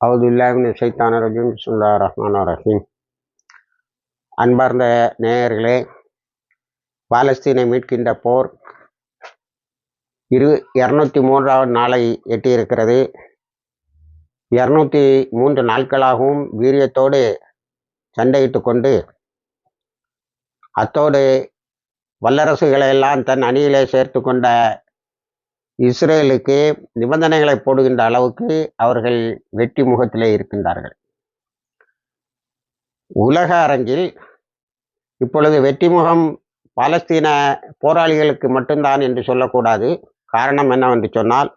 அவுதுல்லாவின் ரஜீம். சுல்லா ரஹ்மான் ரஹீம். அன்பார்ந்த நேயர்களே பாலஸ்தீனை மீட்கின்ற போர் இரு இரநூத்தி மூன்றாவது நாளை எட்டியிருக்கிறது. இரநூத்தி மூன்று நாட்களாகவும் வீரியத்தோடு சண்டையிட்டு கொண்டு அத்தோடு வல்லரசுகளை எல்லாம் தன் அணியிலே சேர்த்து கொண்ட இஸ்ரேலுக்கு நிபந்தனைகளை போடுகின்ற அளவுக்கு அவர்கள் வெற்றி முகத்திலே இருக்கின்றார்கள். உலக அரங்கில் இப்பொழுது வெற்றி முகம் பாலஸ்தீன போராளிகளுக்கு மட்டும்தான் என்று சொல்லக்கூடாது. காரணம் என்னவென்று சொன்னால்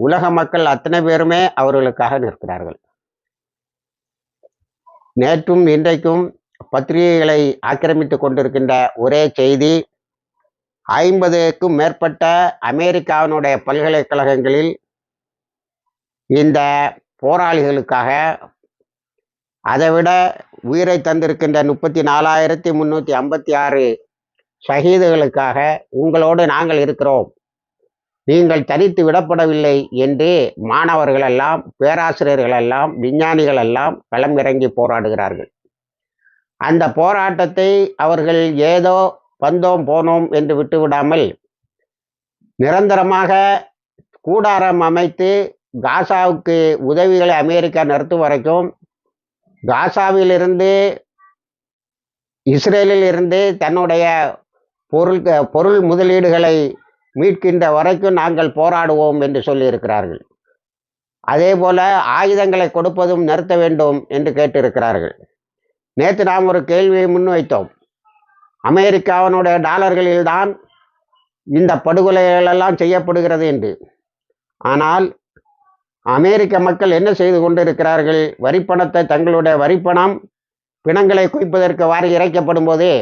உலக மக்கள் அத்தனை பேருமே அவர்களுக்காக நிற்கிறார்கள். நேற்றும் இன்றைக்கும் பத்திரிகைகளை ஆக்கிரமித்து கொண்டிருக்கின்ற ஒரே செய்தி ஐம்பதுக்கும் மேற்பட்ட அமெரிக்காவினுடைய பல்கலைக்கழகங்களில் இந்த போராளிகளுக்காக அதைவிட உயிரை தந்திருக்கின்ற முப்பத்தி நாலாயிரத்தி முந்நூற்றி ஐம்பத்தி ஆறு ஷஹீதுகளுக்காக உங்களோடு நாங்கள் இருக்கிறோம். நீங்கள் தனித்து விடப்படவில்லை என்று மாணவர்கள் எல்லாம் பேராசிரியர்கள் எல்லாம் விஞ்ஞானிகள் எல்லாம் களமிறங்கி போராடுகிறார்கள். அந்த போராட்டத்தை அவர்கள் ஏதோ வந்தோம் போனோம் என்று விட்டுவிடாமல் நிரந்தரமாக கூடாரம் அமைத்து காசாவுக்கு உதவிகளை அமெரிக்கா நிறுத்தும் வரைக்கும் காசாவிலிருந்து இஸ்ரேலில் இருந்து தன்னுடைய பொருள் பொருள் முதலீடுகளை மீட்கின்ற வரைக்கும் நாங்கள் போராடுவோம் என்று சொல்லியிருக்கிறார்கள். அதே போல ஆயுதங்களை கொடுப்பதும் நிறுத்த வேண்டும் என்று கேட்டிருக்கிறார்கள். நேற்று நாம் ஒரு கேள்வியை முன்வைத்தோம். அமெரிக்காவினுடைய டாலர்களில்தான் இந்த படுகொலைகளெல்லாம் செய்யப்படுகிறது என்று. ஆனால் அமெரிக்க மக்கள் என்ன செய்து கொண்டிருக்கிறார்கள்? வரிப்பணத்தை தங்களுடைய வரிப்பணம் பிணங்களை குவிப்பதற்கு வாரி இறைக்கப்படும் போதே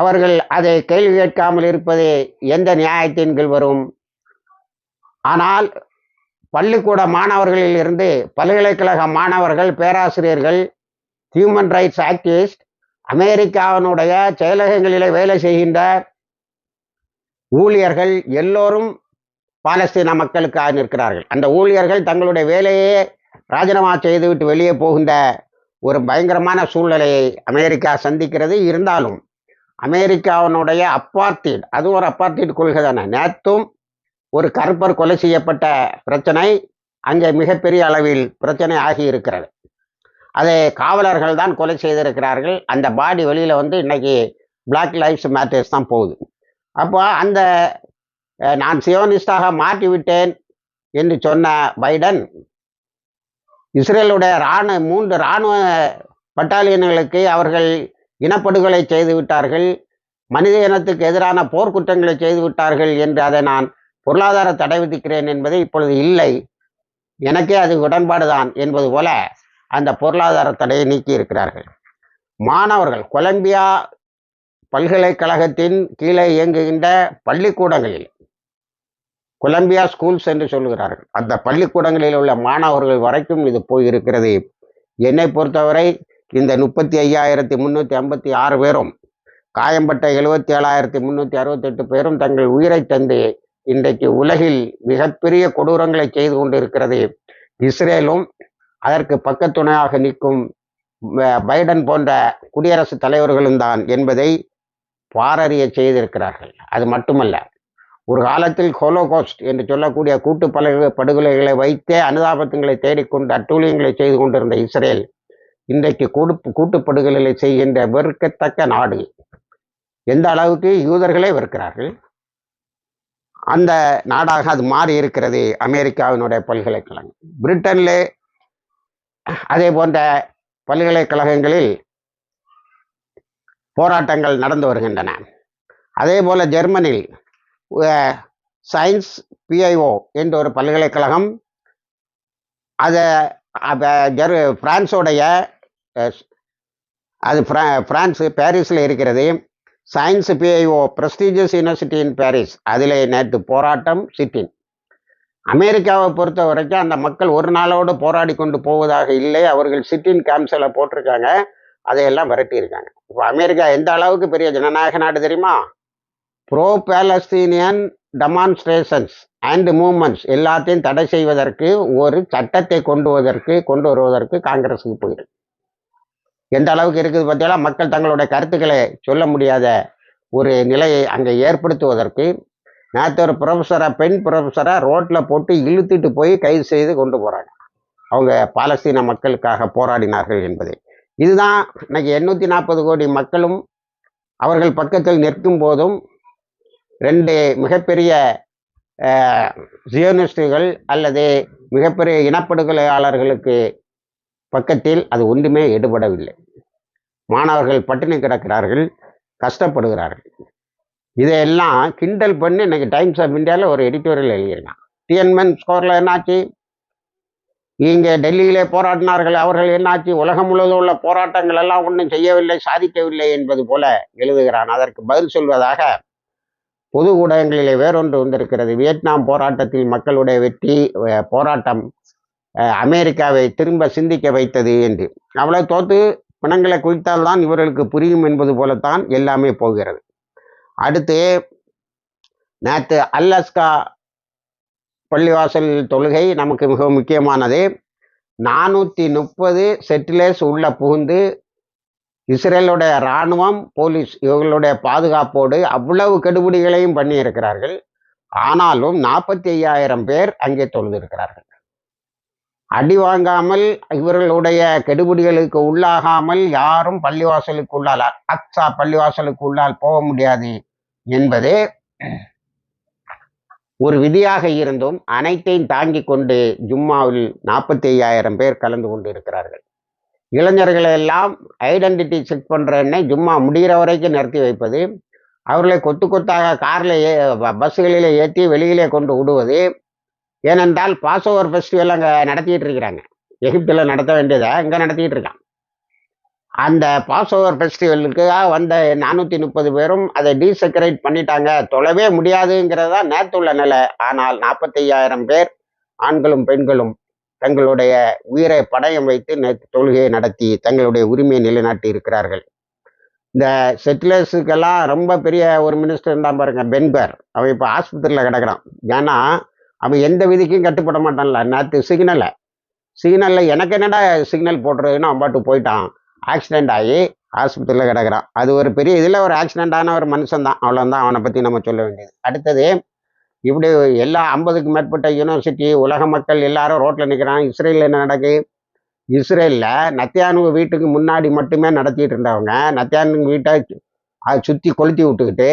அவர்கள் அதை கேள்வி கேட்காமல் இருப்பது எந்த நியாயத்தின் கீழ் வரும்? ஆனால் பள்ளிக்கூட மாணவர்களில் இருந்து பல்கலைக்கழக மாணவர்கள் பேராசிரியர்கள் ஹியூமன் ரைட்ஸ் ஆக்டிவிஸ்ட் அமெரிக்காவினுடைய செயலகங்களிலே வேலை செய்கின்ற ஊழியர்கள் எல்லோரும் பாலஸ்தீன மக்களுக்காக நிற்கிறார்கள். அந்த ஊழியர்கள் தங்களுடைய வேலையே ராஜினாமா செய்துவிட்டு வெளியே போகின்ற ஒரு பயங்கரமான சூழ்நிலையை அமெரிக்கா சந்திக்கிறது. இருந்தாலும் அமெரிக்காவினுடைய அப்பார்த்தீட் அது ஒரு அப்பார்த்தீட் கொள்கை தானே. நேற்றும் ஒரு கருப்பர் கொலை செய்யப்பட்ட பிரச்சனை அங்கே மிகப்பெரிய அளவில் பிரச்சனை ஆகி இருக்கிறது அதை காவலர்கள் தான் கொலை செய்திருக்கிறார்கள். அந்த பாடி வெளியில் வந்து இன்னைக்கு பிளாக் லைஃப்ஸ் மேட்டர்ஸ் தான் போகுது. அப்போ அந்த நான் சியோனிஸ்டாக மாற்றிவிட்டேன் என்று சொன்ன பைடன் இஸ்ரேலுடைய இராணுவ மூன்று இராணுவ பட்டாலியன்களுக்கு அவர்கள் இனப்படுகொலை செய்து விட்டார்கள். மனித இனத்துக்கு எதிரான போர்க்குற்றங்களை செய்து விட்டார்கள் என்று அதை நான் பொருளாதார தடை விதிக்கிறேன் என்பது இப்பொழுது இல்லை. எனக்கே அது உடன்பாடு தான் என்பது போல அந்த பொருளாதார தடையை நீக்கி இருக்கிறார்கள். மாணவர்கள் கொலம்பியா பல்கலைக்கழகத்தின் கீழே இயங்குகின்ற பள்ளிக்கூடங்களில் கொலம்பியா ஸ்கூல்ஸ் என்று சொல்கிறார்கள் அந்த பள்ளிக்கூடங்களில் உள்ள மாணவர்கள் வரைக்கும் இது போயிருக்கிறது. என்னை பொறுத்தவரை இந்த முப்பத்தி ஐயாயிரத்தி முந்நூற்றி ஐம்பத்தி ஆறு பேரும் காயம்பட்ட எழுபத்தி ஏழாயிரத்தி முந்நூற்றி அறுபத்தெட்டு பேரும் தங்கள் உயிரை தந்து இன்றைக்கு உலகில் மிகப்பெரிய கொடூரங்களை செய்து கொண்டிருக்கிறது. இஸ்ரேலும் அதற்கு பக்கத்துணையாக நிற்கும் பைடன் போன்ற குடியரசுத் தலைவர்களும் தான் என்பதை பாரறிய செய்திருக்கிறார்கள். அது மட்டுமல்ல ஒரு காலத்தில் ஹோலோகோஸ்ட் என்று சொல்லக்கூடிய கூட்டு பல படுகொலைகளை வைத்தே அனுதாபத்தங்களை தேடிக்கொண்டு அட்டூழியங்களை செய்து கொண்டிருந்த இஸ்ரேல் இன்றைக்கு கூடு கூட்டுப்படுகொலைகளை செய்கின்ற வெறுக்கத்தக்க நாடு. எந்த அளவுக்கு யூதர்களே வெறுக்கிறார்கள்? அந்த நாடாக அது மாறி இருக்கிறது அமெரிக்காவினுடைய பல்கலைக்கழகம். பிரிட்டனில் அதே போன்ற பல்கலைக்கழகங்களில் போராட்டங்கள் நடந்து வருகின்றன. அதே போல் ஜெர்மனியில் சயின்ஸ் பிஐஓ என்ற ஒரு பல்கலைக்கழகம் அதை ஜெர் பிரான்ஸோடைய அது ஃப்ரா ஃப்ரான்ஸு பாரிஸில் இருக்கிறது. Sciences Po prestigious university in Paris அதில் நேற்று போராட்டம் சிட்டின் அமெரிக்காவை பொறுத்த வரைக்கும் அந்த மக்கள் ஒரு நாளோடு போராடி கொண்டு போவதாக இல்லை. அவர்கள் சிட்டின் கேம்ப்ஸில் போட்டிருக்காங்க. அதையெல்லாம் விரட்டியிருக்காங்க. இப்போ அமெரிக்கா எந்த அளவுக்கு பெரிய ஜனநாயக நாடு தெரியுமா? Pro Palestinian demonstrations and movements எல்லாத்தையும் தடை செய்வதற்கு ஒரு சட்டத்தை கொண்டு வருவதற்கு கொண்டு வருவதற்கு காங்கிரஸுக்கு போயிருக்கு எந்த அளவுக்கு இருக்குது பார்த்தீங்கன்னா மக்கள் தங்களுடைய கருத்துக்களை சொல்ல முடியாத ஒரு நிலையை அங்கே ஏற்படுத்துவதற்கு நேற்று ஒரு ப்ரொஃபஸராக பெண் ப்ரொஃபஸரை ரோட்டில் போட்டு இழுத்துட்டு போய் கைது செய்து கொண்டு போகிறாங்க அவங்க பாலஸ்தீன மக்களுக்காக போராடினார்கள் என்பதை. இதுதான் இன்னைக்கு எண்ணூற்றி நாற்பது கோடி மக்களும் அவர்கள் பக்கத்தில் நிற்கும் போதும் ரெண்டு மிகப்பெரிய ஜியோனிஸ்டுகள் அல்லது மிகப்பெரிய இனப்படுகொலையாளர்களுக்கு பக்கத்தில் அது ஒன்றுமே எடுபடவில்லை. மாணவர்கள் பட்டினி கிடக்கிறார்கள் கஷ்டப்படுகிறார்கள். இதையெல்லாம் கிண்டல் பண்ணி இன்னைக்கு டைம்ஸ் ஆஃப் இந்தியாவில் ஒரு எடிட்டோரியல் எழுதியிருக்கான். டிஎன்மென் ஸ்கோரில் என்னாச்சு? இங்கே டெல்லியிலே போராடினார்கள் அவர்கள் என்னாச்சு? உலகம் முழுவதும் உள்ள போராட்டங்கள் எல்லாம் ஒன்றும் செய்யவில்லை சாதிக்கவில்லை என்பது போல எழுதுகிறான். அதற்கு பதில் சொல்வதாக பொது ஊடகங்களிலே வேறொன்று வந்திருக்கிறது. வியட்நாம் போராட்டத்தில் மக்களுடைய வெற்றி போராட்டம் அமெரிக்காவை திரும்ப சிந்திக்க வைத்தது என்று. அவ்வளவு தோத்து பிணங்களை குவித்தால்தான் இவர்களுக்கு புரியும் என்பது போலத்தான் எல்லாமே போகிறது. அடுத்து நேற்று அல்லஸ்கா பள்ளிவாசல் தொழுகை நமக்கு மிக முக்கியமானது. நானூற்றி முப்பது செட்டிலேஸ் உள்ள புகுந்து இஸ்ரேலுடைய இராணுவம் போலீஸ் இவர்களுடைய பாதுகாப்போடு அவ்வளவு கெடுபிடிகளையும் பண்ணியிருக்கிறார்கள். ஆனாலும் நாற்பத்தி ஐயாயிரம் பேர் அங்கே தொழுதிருக்கிறார்கள். அடி வாங்காமல் இவர்களுடைய கெடுபிடிகளுக்கு உள்ளாகாமல் யாரும் பள்ளிவாசலுக்கு உள்ளால் அக்ஸா பள்ளிவாசலுக்கு உள்ளால் போக முடியாது என்பது ஒரு விதியாக இருந்தும் அனைத்தையும் தாங்கி கொண்டு ஜும்மாவில் நாற்பத்தி ஐயாயிரம் பேர் கலந்து கொண்டு இருக்கிறார்கள் இளைஞர்களை எல்லாம் ஐடென்டிட்டி செக் பண்ணுறேன்னே ஜும்மா முடிகிற வரைக்கும் நிறுத்தி வைப்பது அவர்களை கொத்து கொத்தாக காரில் ஏ பஸ்ஸுகளிலே ஏற்றி வெளியிலே கொண்டு விடுவது ஏனென்றால் பாஸ் ஓவர் ஃபெஸ்டிவல் அங்கே நடத்திட்டு இருக்கிறாங்க. எகிப்தில் நடத்த வேண்டியதை இங்கே நடத்திட்டு இருக்கான். அந்த பாஸ் ஓவர் ஃபெஸ்டிவலுக்காக வந்த நானூற்றி முப்பது பேரும் அதை டீசெக்கரேட் பண்ணிட்டாங்க. தொலைவே முடியாதுங்கிறதா நேற்று உள்ள நிலை. ஆனால் நாற்பத்தையாயிரம் பேர் ஆண்களும் பெண்களும் தங்களுடைய உயிரை படயம் வைத்து நேற்று தொழுகையை நடத்தி தங்களுடைய உரிமையை நிலைநாட்டி இருக்கிறார்கள். இந்த செட்டிலர்ஸுக்கெல்லாம் ரொம்ப பெரிய ஒரு மினிஸ்டர் இருந்தால் பாருங்க பென்பர் அவன் இப்போ ஆஸ்பத்திரியில் கிடக்குறான். ஏன்னா அவன் எந்த விதிக்கும் கட்டுப்பட மாட்டான்ல. நேற்று சிக்னலை சிக்னலில் எனக்கு என்னடா சிக்னல் போடுறதுன்னு அவன் பாட்டு போயிட்டான். ஆக்சிடென்ட் ஆகி ஆஸ்பத்திரியில் கிடக்கிறான். அது ஒரு பெரிய இதில் ஒரு ஆக்சிடெண்ட்டான ஒரு மனுஷன் தான். அவ்வளோதான் அவனை பற்றி நம்ம சொல்ல வேண்டியது. அடுத்தது இப்படி எல்லா ஐம்பதுக்கு மேற்பட்ட யூனிவர்சிட்டி உலக மக்கள் எல்லாரும் ரோட்டில் நிற்கிறான் இஸ்ரேலில் என்ன நடக்கு? இஸ்ரேலில் நத்தியானு வீட்டுக்கு முன்னாடி மட்டுமே நடத்திட்டு இருந்தவங்க நத்தியானு வீட்டை அதை சுற்றி கொளுத்தி விட்டுக்கிட்டு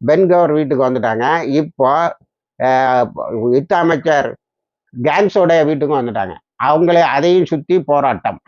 பென்கவர் வீட்டுக்கு வந்துட்டாங்க. இப்போ யுத்த அமைச்சர் கேன்ஸோடைய வீட்டுக்கும் வந்துட்டாங்க. அவங்களே அதையும் சுற்றி போராட்டம்.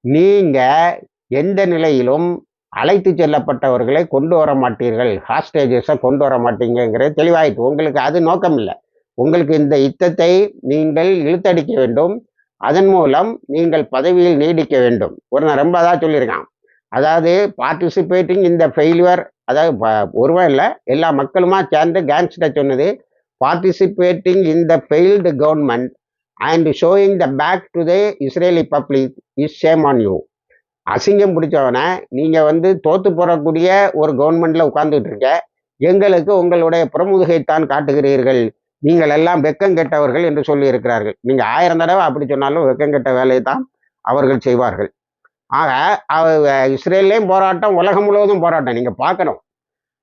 நீங்கள் எந்த நிலையிலும் அழைத்து செல்லப்பட்டவர்களை கொண்டு வர மாட்டீர்கள். ஹாஸ்டேஜஸை கொண்டு வர மாட்டீங்கிறது தெளிவாயிட்டு உங்களுக்கு அது நோக்கம் இல்லை உங்களுக்கு இந்த யுத்தத்தை நீங்கள் இழுத்தடிக்க வேண்டும். அதன் மூலம் நீங்கள் பதவியில் நீடிக்க வேண்டும். ஒரு நான் ரொம்ப அதான் சொல்லியிருக்கான். அதாவது பார்ட்டிசிபேட்டிங் இந்த ஃபெயில்யூர் அதாவது ப- ஒருவன் இல்லை எல்லா மக்களுமா சேர்ந்து கேங்ஸ்டர் சொன்னது participating in the failed government and showing the back to the Israeli public is shame on you அசிங்கம் பிடிச்சவனை நீங்கள் வந்து தோத்து போடக்கூடிய ஒரு கவர்மெண்டில் உட்கார்ந்துட்டு இருக்க எங்களுக்கு உங்களுடைய பிரமுதுகைத்தான் காட்டுகிறீர்கள். நீங்கள் எல்லாம் வெக்கம் கெட்டவர்கள் என்று சொல்லி இருக்கிறார்கள் நீங்கள் ஆயிரம் தடவை அப்படி சொன்னாலும் வெக்கம் கெட்ட வேலையை தான் அவர்கள் செய்வார்கள். ஆக அவ- இஸ்ரேல்லையும் போராட்டம் உலகம் முழுவதும் போராட்டம் நீங்கள் பார்க்கணும்.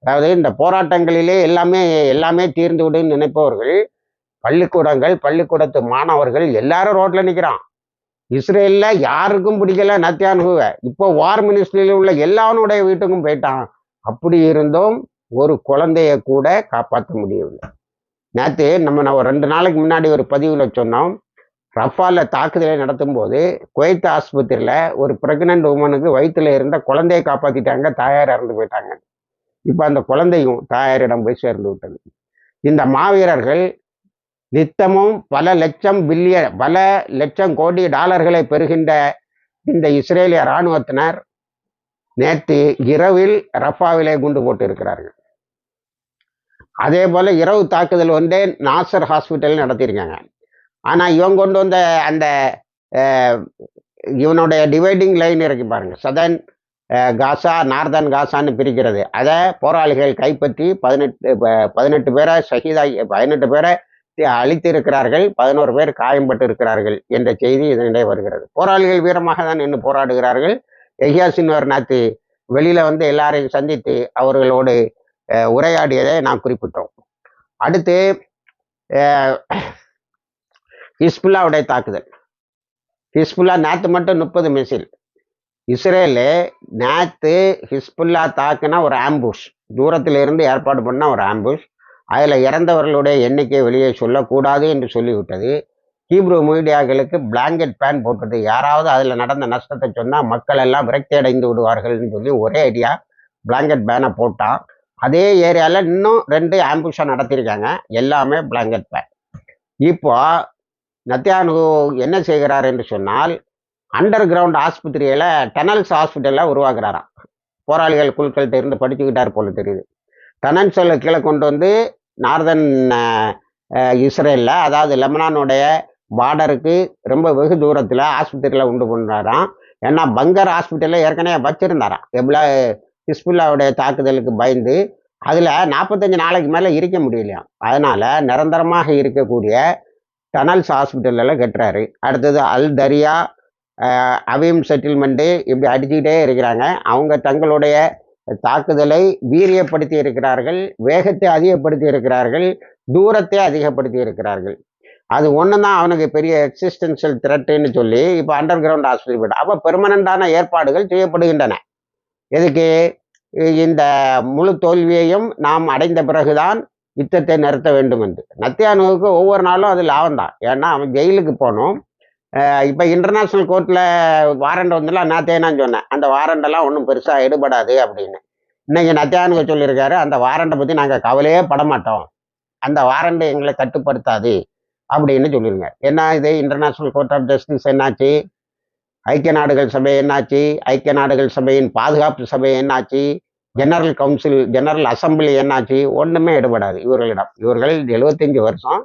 அதாவது இந்த போராட்டங்களிலே எல்லாமே எல்லாமே தீர்ந்து விடுன்னு நினைப்பவர்கள் பள்ளிக்கூடங்கள் பள்ளிக்கூடத்து மாணவர்கள் எல்லாரும் ரோட்ல நிற்கிறான் இஸ்ரேல்ல யாருக்கும் பிடிக்கல நத்தியானுகுவ. இப்போ வார் மினிஸ்ட்ரியில் உள்ள எல்லாருடைய வீட்டுக்கும் போயிட்டான். அப்படி இருந்தும் ஒரு குழந்தைய கூட காப்பாற்ற முடியவில்லை. நேற்று நம்ம நான் ரெண்டு நாளைக்கு முன்னாடி ஒரு பதிவில் சொன்னோம். ரஃபால தாக்குதலை நடத்தும் போது குவைத் ஆஸ்பத்திரியில் ஒரு பிரெக்னென்ட் உமனுக்கு வயிற்றுல இருந்த குழந்தையை காப்பாற்றிட்டாங்க தாயார் இறந்து போயிட்டாங்க. இப்போ அந்த குழந்தையும் தாயாரிடம் போய் சேர்ந்து விட்டது. இந்த மாவீரர்கள் நித்தமும் பல லட்சம் பில்லியன் பல லட்சம் கோடி டாலர்களை பெறுகின்ற இந்த இஸ்ரேலிய இராணுவத்தினர் நேற்று இரவில் ரஃபாவிலே குண்டு போட்டு இருக்கிறார்கள் அதே போல இரவு தாக்குதல் வந்து நாசர் ஹாஸ்பிட்டல் நடத்தியிருக்காங்க. ஆனால் இவன் கொண்டு வந்த அந்த இவனுடைய டிவைடிங் லைன் இருக்கு பாருங்க. சதன் காசா நார்தன் காசான்னு பிரிக்கிறது. அதை போராளிகள் கைப்பற்றி பதினெட்டு ப- பதினெட்டு பேரை ஷஹீதாகி பதினெட்டு பேரை அழித்திருக்கிறார்கள். பதினோரு பேர் காயம்பட்டு இருக்கிறார்கள் என்ற செய்தி இதனிடையே வருகிறது. போராளிகள் வீரமாக தான் நின்று போராடுகிறார்கள். எஹியா சின்வர் நாத்து வெளியில் வந்து எல்லாரையும் சந்தித்து அவர்களோடு உரையாடியதை நான் குறிப்பிட்டோம். அடுத்து ஹிஸ்புல்லாவுடைய தாக்குதல். ஹிஸ்புல்லா நேற்று மட்டும் முப்பது மிசில். இஸ்ரேலு நேற்று ஹிஸ்புல்லா தாக்குனா ஒரு ஆம்புஷ். தூரத்தில் இருந்து ஏற்பாடு பண்ண ஒரு ஆம்புஷ். அதில் இறந்தவர்களுடைய எண்ணிக்கை வெளியே சொல்லக்கூடாது என்று சொல்லிவிட்டது. ஹீப்ரு மீடியாக்களுக்கு பிளாங்கெட் பேன் போட்டது யாராவது அதில் நடந்த நஷ்டத்தை சொன்னால் மக்கள் எல்லாம் விரக்தி அடைந்து விடுவார்கள்னு சொல்லி ஒரே ஐடியா பிளாங்கெட் பேனை போட்டான். அதே ஏரியாவில் இன்னும் ரெண்டு ஆம்புஷாக நடத்தியிருக்காங்க எல்லாமே பிளாங்கெட் பேன் இப்போ நத்தியானு என்ன செய்கிறார் என்று சொன்னால் அண்டர் கிரவுண்ட் ஆஸ்பத்திரியில் டனல்ஸ் ஹாஸ்பிட்டலில் உருவாக்குறாராம். போராளிகள் குழுக்கள்கிட்ட இருந்து படிச்சுக்கிட்டார் போல தெரியுது. டனல்ஸில் கீழே கொண்டு வந்து நார்தன் இஸ்ரேலில் அதாவது லெபனானுடைய பார்டருக்கு ரொம்ப வெகு தூரத்தில் ஆஸ்பத்திரியில் உண்டு பண்ணுறாராம். ஏன்னா பங்கர் ஹாஸ்பிட்டலில் ஏற்கனவே வச்சிருந்தாராம். எவ்வளோ ஹிஸ்புல்லாவுடைய தாக்குதலுக்கு பயந்து அதில் நாற்பத்தஞ்சு நாளைக்கு மேலே இருக்க முடியலையாம். அதனால் நிரந்தரமாக இருக்கக்கூடிய டனல்ஸ் ஹாஸ்பிட்டலில் கட்டுறாரு. அடுத்தது அல் தரியா அவையும் செட்டில்மெண்ட்டு இப்படி அடிச்சுக்கிட்டே இருக்கிறாங்க. அவங்க தங்களுடைய தாக்குதலை வீரியப்படுத்தி இருக்கிறார்கள் வேகத்தை அதிகப்படுத்தி இருக்கிறார்கள் தூரத்தை அதிகப்படுத்தி இருக்கிறார்கள். அது ஒன்று தான் அவனுக்கு பெரிய எக்ஸிஸ்டன்ஷியல் த்ரெட்டுன்னு சொல்லி இப்போ அண்டர் கிரவுண்ட் ஹாஸ்பிட்டல் போய்ட்டு அப்போ பெர்மனண்டான ஏற்பாடுகள் செய்யப்படுகின்றன. எதுக்கு? இந்த முழு தோல்வியையும் நாம் அடைந்த பிறகுதான் யுத்தத்தை நிறுத்த வேண்டும் என்று. நத்தியானுவுக்கு ஒவ்வொரு நாளும் அது லாபம் தான் ஏன்னா அவன் ஜெயிலுக்கு போகணும் இப்போ இன்டர்நேஷ்னல் கோர்ட்டில் வாரண்ட் வந்துலாம் நேத்தே நான் சொன்னேன். அந்த வாரண்டெல்லாம் ஒன்றும் பெருசாக எடுபடாது அப்படின்னு. இன்னைக்கு நத்தியானுக்கு சொல்லியிருக்காரு அந்த வாரண்டை பற்றி நாங்கள் கவலையே பட மாட்டோம். அந்த வாரண்ட் எங்களை கட்டுப்படுத்தாது அப்படின்னு சொல்லிடுங்க என்ன இது? இன்டர்நேஷ்னல் கோர்ட் ஆஃப் ஜஸ்டிஸ் என்னாச்சு? ஐக்கிய நாடுகள் சபை என்னாச்சு? ஐக்கிய நாடுகள் சபையின் பாதுகாப்பு சபை என்னாச்சு? ஜெனரல் கவுன்சில் ஜெனரல் அசம்பிளி என்னாச்சு? ஒன்றுமே எடுபடாது இவர்களிடம். இவர்கள் எழுபத்தஞ்சு வருஷம்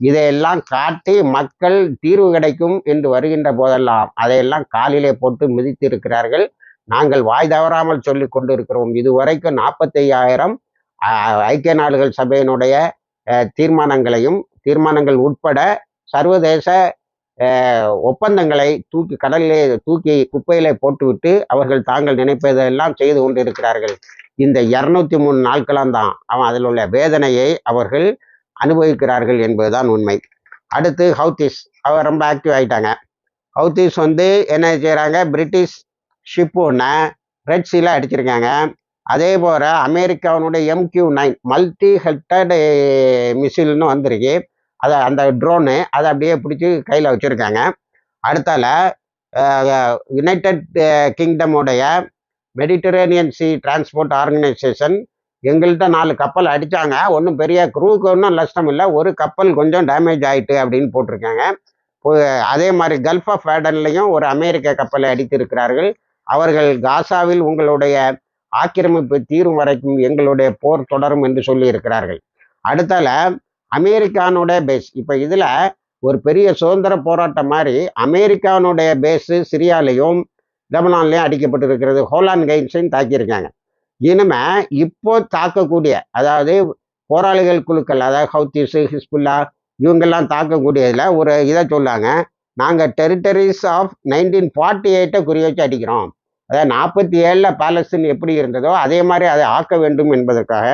இதையெல்லாம் காட்டி மக்கள் தீர்வு கிடைக்கும் என்று வருகின்ற போதெல்லாம் அதையெல்லாம் காலிலே போட்டு மிதித்து இருக்கிறார்கள் நாங்கள் வாய் தவறாமல் சொல்லி கொண்டு இருக்கிறோம் இதுவரைக்கும் நாற்பத்தையாயிரம் ஐக்கிய நாடுகள் சபையினுடைய தீர்மானங்களையும் தீர்மானங்கள் உட்பட சர்வதேச ஒப்பந்தங்களை தூக்கி கடலிலே தூக்கி குப்பையிலே போட்டுவிட்டு அவர்கள் தாங்கள் நினைப்பதெல்லாம் செய்து கொண்டிருக்கிறார்கள். இந்த இரநூத்தி மூணு நாட்களாம் தான் அவன் அதில் உள்ள வேதனையை அவர்கள் அனுபவிக்கிறார்கள் என்பதுதான் உண்மை. அடுத்து ஹவுத்திஸ். அவர் ரொம்ப ஆக்டிவ் ஆயிட்டாங்க. ஹவுத்திஸ் வந்து என்ன செய்கிறாங்க பிரிட்டிஷ் ஷிப் ஒன்று ரெட் சீல அடிச்சிருக்காங்க. அதே போல் அமெரிக்காவினுடைய MQ nine eh, multi headed மிசில்னு வந்திருக்கு. அதை அந்த ட்ரோனு அதை அப்படியே பிடிச்சி கையில் வச்சுருக்காங்க. அடுத்தால யுனைடெட் கிங்டமுடைய மெடிட்டரேனியன் சி டிரான்ஸ்போர்ட் ஆர்கனைசேஷன் எங்கள்கிட்ட நாலு கப்பல் அடித்தாங்க ஒன்றும் பெரிய குரூவுக்கு ஒன்றும் நஷ்டம் இல்லை. ஒரு கப்பல் கொஞ்சம் டேமேஜ் ஆகிட்டு அப்படின்னு போட்டிருக்காங்க. அதே மாதிரி கல்ஃப் ஆஃப் வேடன்லையும் ஒரு அமெரிக்க கப்பலை அடித்திருக்கிறார்கள். அவர்கள் காசாவில் உங்களுடைய ஆக்கிரமிப்பு தீரும் வரைக்கும் எங்களுடைய போர் தொடரும் என்று சொல்லியிருக்கிறார்கள். அடுத்தால அமெரிக்கானுடைய பேஸ் இப்போ இதில் ஒரு பெரிய சுதந்திர போராட்டம் மாதிரி அமெரிக்கானுடைய பேஸு சிரியாலையும் லெபனான்லையும் அடிக்கப்பட்டிருக்கிறது. ஹோலான் கைன்ஸையும் தாக்கியிருக்காங்க. இனிமே இப்போ தாக்கக்கூடிய அதாவது போராளிகள் குழுக்கள் அதாவது ஹவுத்திஸ் ஹிஸ்புல்லா இவங்கெல்லாம் தாக்கக்கூடியதில் ஒரு இதை சொல்லாங்க. நாங்கள் டெரிட்டரிஸ் ஆஃப் நைன்டீன் ஃபார்ட்டி எயிட்டை குறி வச்சு அடிக்கிறோம். அதாவது நாற்பத்தி ஏழில் பாலஸ்தீன் எப்படி இருந்ததோ அதே மாதிரி அதை ஆக்க வேண்டும் என்பதற்காக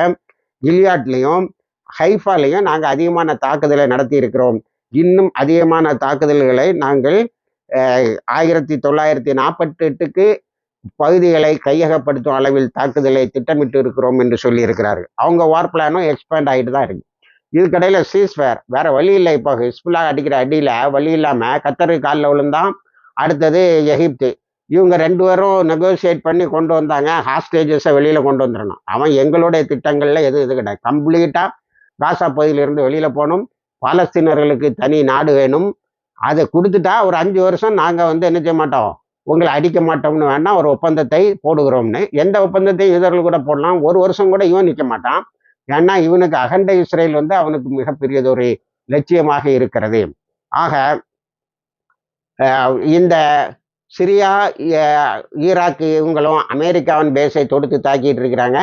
கிலியாட்லேயும் ஹைஃபாலையும் நாங்கள் அதிகமான தாக்குதலை நடத்தி இருக்கிறோம் இன்னும் அதிகமான தாக்குதல்களை நாங்கள் ஆயிரத்தி தொள்ளாயிரத்தி நாற்பத்தி எட்டுக்கு பகுதிகளை கையகப்படுத்தும் அளவில் தாக்குதலை திட்டமிட்டு இருக்கிறோம் என்று சொல்லியிருக்கிறார்கள். அவங்க வார் பிளானும் எக்ஸ்பேண்ட் ஆகிட்டு தான் இருக்கு. இதுக்கடையில் சீஸ்ஃபேர் வேற வழி இல்லை இப்போ. ஹிஸ்புல்லா அடிக்கிற அடியில் வழி இல்லாமல் கத்தரு காலில் விழுந்தான் அடுத்தது எகிப்து. இவங்க ரெண்டு பேரும் நெகோசியேட் பண்ணி கொண்டு வந்தாங்க. ஹாஸ்டேஜஸை வெளியில் கொண்டு வந்துடணும். அவன் எங்களுடைய திட்டங்களில் எது இது கிடையாது. கம்ப்ளீட்டாக காசா பகுதியிலிருந்து வெளியில் போகணும். பாலஸ்தீனர்களுக்கு தனி நாடு வேணும். அதை கொடுத்துட்டா ஒரு அஞ்சு வருஷம் நாங்கள் வந்து என்ன செய்ய மாட்டோம்? உங்களை அடிக்க மாட்டோம்னு வேணா ஒரு ஒப்பந்தத்தை போடுகிறோம்னு. எந்த ஒப்பந்தத்தையும் இதர்கள் கூட போடலாம். ஒரு வருஷம் கூட இவன் நிற்க மாட்டான். ஏன்னா இவனுக்கு அகண்ட இஸ்ரேல் வந்து அவனுக்கு மிகப்பெரியதொரு லட்சியமாக இருக்கிறது. ஆக இந்த சிரியா ஈராக் இவங்களும் அமெரிக்காவின் பேஸை தொடுத்து தாக்கிட்டு இருக்கிறாங்க.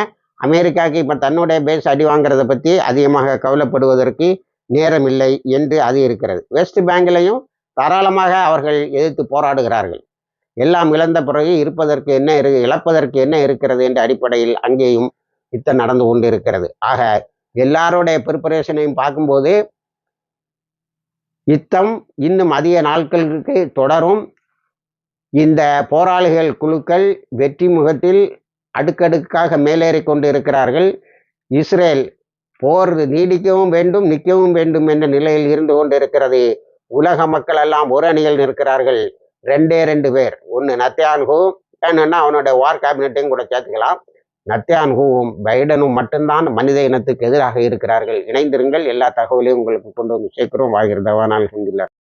அமெரிக்காவுக்கு இப்போ தன்னுடைய பேஸ் அடி வாங்குறதை பற்றி அதிகமாக கவலைப்படுவதற்கு நேரமில்லை என்று அது இருக்கிறது. வெஸ்ட் பேங்கிலையும் தாராளமாக அவர்கள் எதிர்த்து போராடுகிறார்கள். எல்லாம் இழந்த பிறகு இருப்பதற்கு என்ன இரு இழப்பதற்கு என்ன இருக்கிறது என்ற அடிப்படையில் அங்கேயும் யுத்தம் நடந்து கொண்டு இருக்கிறது ஆக எல்லாருடைய ப்ரிப்பரேஷனையும் பார்க்கும்போது யுத்தம் இன்னும் அதிக நாட்களுக்கு தொடரும். இந்த போராளிகள் குழுக்கள் வெற்றி முகத்தில் அடுக்கடுக்காக மேலேறி கொண்டு இருக்கிறார்கள் இஸ்ரேல் போர் நீடிக்கவும் வேண்டும் நிற்கவும் வேண்டும் என்ற நிலையில் இருந்து கொண்டு இருக்கிறது உலக மக்கள் எல்லாம் ஒரு அணியில் நிற்கிறார்கள். ரெண்டே ரெண்டு பேர். ஒன்று நத்தியான்ஹூ என்னன்னா அவனோட வார் கேபினட்டையும் கூட சேர்த்துக்கலாம் நத்தியான்ஹூவும் பைடனும் மட்டும்தான் மனித இனத்துக்கு எதிராக இருக்கிறார்கள். இணைந்திருங்கள் எல்லா தகவலையும் உங்களுக்கு கொண்டு வந்து சேர்க்கிறோம். வாகிருந்தவானால் ஹிந்தில்.